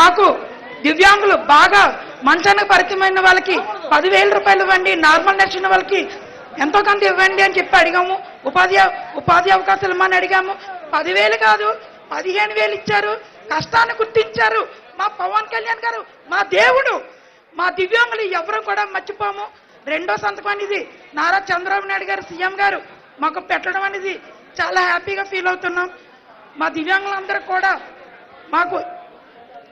మాకు దివ్యాంగులు బాగా మంచానికి పరిచయమైన వాళ్ళకి పదివేల రూపాయలు ఇవ్వండి నార్మల్ నచ్చిన వాళ్ళకి ఎంతో కొంత ఇవ్వండి అని చెప్పి అడిగాము. ఉపాధి ఉపాధి అవకాశాలు ఇమ్మని అడిగాము. పదివేలు కాదు పదిహేను వేలు ఇచ్చారు. కష్టాన్ని గుర్తించారు. మా పవన్ కళ్యాణ్ గారు మా దేవుడు మా దివ్యాంగులు ఎవరు కూడా మర్చిపోము. రెండో సంతకం అనేది నారా చంద్రబాబు నాయుడు గారు సీఎం గారు మాకు పెట్టడం అనేది చాలా హ్యాపీగా ఫీల్ అవుతున్నాం. మా దివ్యాంగులందరూ కూడా మాకు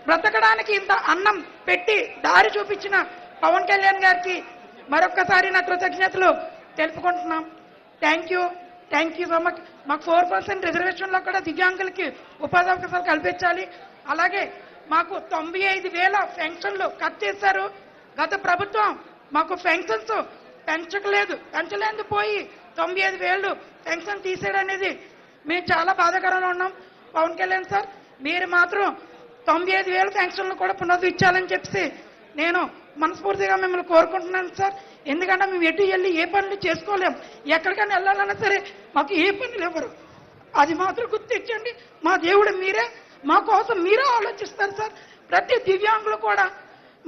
బ్రతకడానికి ఇంత అన్నం పెట్టి దారి చూపించిన పవన్ కళ్యాణ్ గారికి మరొక్కసారి నా కృతజ్ఞతలు తెలుపుకుంటున్నాం. Thank you thank you so much మాకు ఫోర్ పర్సెంట్ రిజర్వేషన్లో కూడా దివ్యాంగులకి ఉపాధి అవకాశాలు కల్పించాలి. అలాగే మాకు తొంభై ఐదు వేల పెన్షన్లు కట్ చేశారు. గత ప్రభుత్వం మాకు పెన్షన్స్ పెంచకలేదు పెంచలేదు పోయి తొంభై ఐదు వేలు పెన్షన్ తీసేయడం అనేది మేము చాలా బాధాకరంగా ఉన్నాం. పవన్ కళ్యాణ్ సార్ మీరు మాత్రం తొంభై ఐదు వేల పెన్షన్లు కూడా పునరుద్ధరించాలని చెప్పేసి నేను మనస్ఫూర్తిగా మిమ్మల్ని కోరుకుంటున్నాను సార్. ఎందుకంటే మేము ఎటు వెళ్ళి ఏ పనులు చేసుకోలేం. ఎక్కడికైనా వెళ్ళాలన్నా సరే మాకు ఏ పనులు ఇవ్వరు అది మాత్రం గుర్తించండి. మా దేవుడు మీరే. మా కోసం మీరే ఆలోచిస్తారు సార్. ప్రతి దివ్యాంగులు కూడా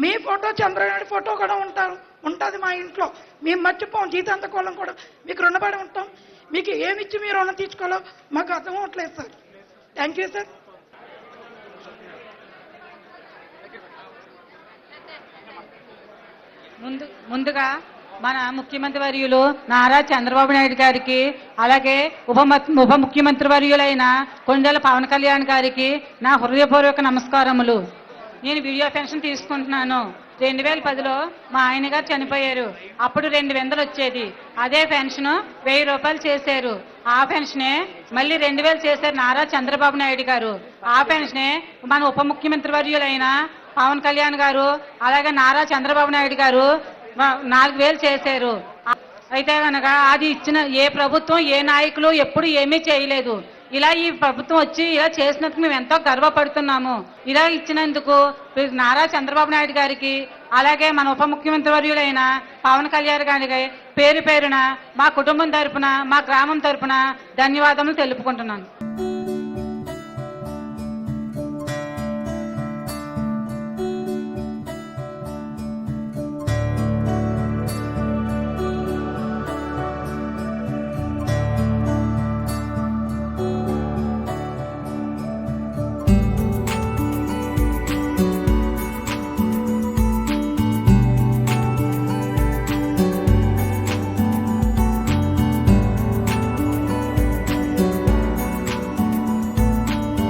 మీ ఫోటో చంద్రనాయుడు ఫోటో కూడా ఉంటారు. ఉంటుంది మా ఇంట్లో. మేము మర్చిపోం. జీతాంతకోళం కూడా మీకు రుణపడి ఉంటాం. మీకు ఏమిచ్చి మీరు రుణం తీర్చుకోవాలో మాకు అర్థం అవ్వట్లేదు సార్. Thank you sir. ముందు ముందుగా మన ముఖ్యమంత్రి వర్యులు నారా చంద్రబాబు నాయుడు గారికి అలాగే ఉప ఉప ముఖ్యమంత్రి వర్యులైన కొండల పవన్ కళ్యాణ్ గారికి నా హృదయపూర్వక నమస్కారములు. నేను వీడియో పెన్షన్ తీసుకుంటున్నాను. రెండు వేల పదిలో మా ఆయన గారు చనిపోయారు. అప్పుడు రెండు వందలు వచ్చేది. అదే పెన్షన్ వెయ్యి రూపాయలు చేశారు. ఆ పెన్షనే మళ్ళీ రెండు వేలు చేశారు నారా చంద్రబాబు నాయుడు గారు. ఆ పెన్షనే మన ఉప ముఖ్యమంత్రి వర్యులైన పవన్ కళ్యాణ్ గారు అలాగే నారా చంద్రబాబు నాయుడు గారు నాలుగు వేలు చేశారు. అయితే కనుక అది ఇచ్చిన ఏ ప్రభుత్వం ఏ నాయకులు ఎప్పుడు ఏమీ చేయలేదు. ఇలా ఈ ప్రభుత్వం వచ్చి ఇలా చేసినందుకు మేము ఎంతో గర్వపడుతున్నాము. ఇలా ఇచ్చినందుకు నారా చంద్రబాబు నాయుడు గారికి అలాగే మన ఉప ముఖ్యమంత్రి వర్యులైన పవన్ కళ్యాణ్ గారికి పేరు పేరున మా కుటుంబం తరపున మా గ్రామం తరపున ధన్యవాదములు తెలుపుకుంటున్నాను.